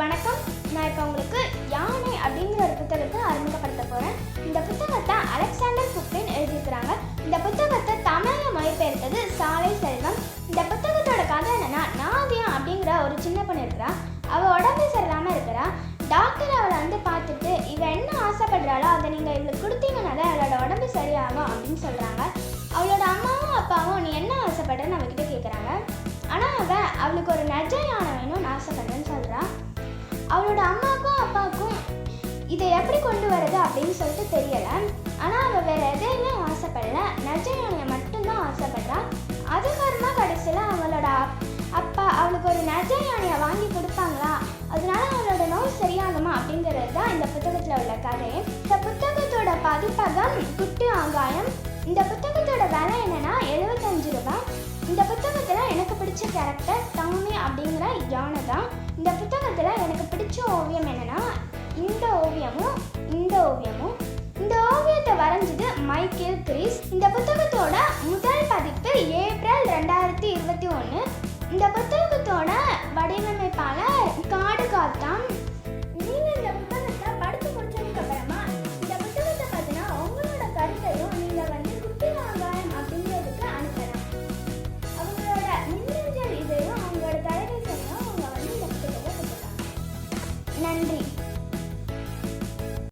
வணக்கம். நான் இப்போ உங்களுக்கு யானை அப்படிங்கிற ஒரு புத்தகத்தை அறிமுகப்படுத்த போகிறேன் இந்த புத்தகத்தை அலெக்சாண்டர் புக்லின் எழுதியிருக்கிறாங்க. இந்த புத்தகத்தை தமிழில் மொழிபெயர்த்தது சாலை செல்வம். இந்த புத்தகத்தோட கதை என்னென்னா நாதியா அப்படிங்கிற ஒரு சின்ன பொண்ணு இருக்கிறா. அவள் உடம்பு சரியில்லாமல் இருக்கிறா. டாக்டர் அவளை வந்து பார்த்துட்டு இவள் என்ன ஆசைப்படுறாளோ அதை நீங்கள் இவளுக்கு கொடுத்தீங்கன்னா தான் அவளோட உடம்பு சரியாகும் அப்படின்னு சொல்கிறாங்க அவளோட அம்மாவும் அப்பாவும் நீ என்ன ஆசைப்படுறன்னு அவகிட்ட கேட்குறாங்க ஆனால் அவள் அவளுக்கு ஒரு நஜ யானை வேணும். அவளோட அம்மாவுக்கும் அப்பாவுக்கும் இதை எப்படி கொண்டு வர்றது அப்படின்னு சொல்லிட்டு தெரியல. ஆனால் அவள் வேற எதையுமே ஆசைப்படல. நஜ மட்டும்தான் ஆசைப்படுறான் அதுக்கப்புறமா கடைசியில் அவளோட அப்பா அவளுக்கு ஒரு நஜ யானையை வாங்கி கொடுப்பாங்களா? அதனால அவளோட நோய் சரியாகுமா அப்படிங்கிறது தான் இந்த புத்தகத்தில் உள்ள கதை. இந்த புத்தகத்தோட பதிப்பகம் குட்டி ஆகாயம் இந்த பிடிச்ச கேரக்டர் டாமி அப்படிங்கிற யானை தான். இந்த புத்தகத்தில் எனக்கு பிடிச்ச ஓவியம் என்னன்னா இந்த ஓவியமும் இந்த ஓவியமும் இந்த ஓவியத்தை வரைஞ்சது மைக்கேல் கிரீஸ். 하는데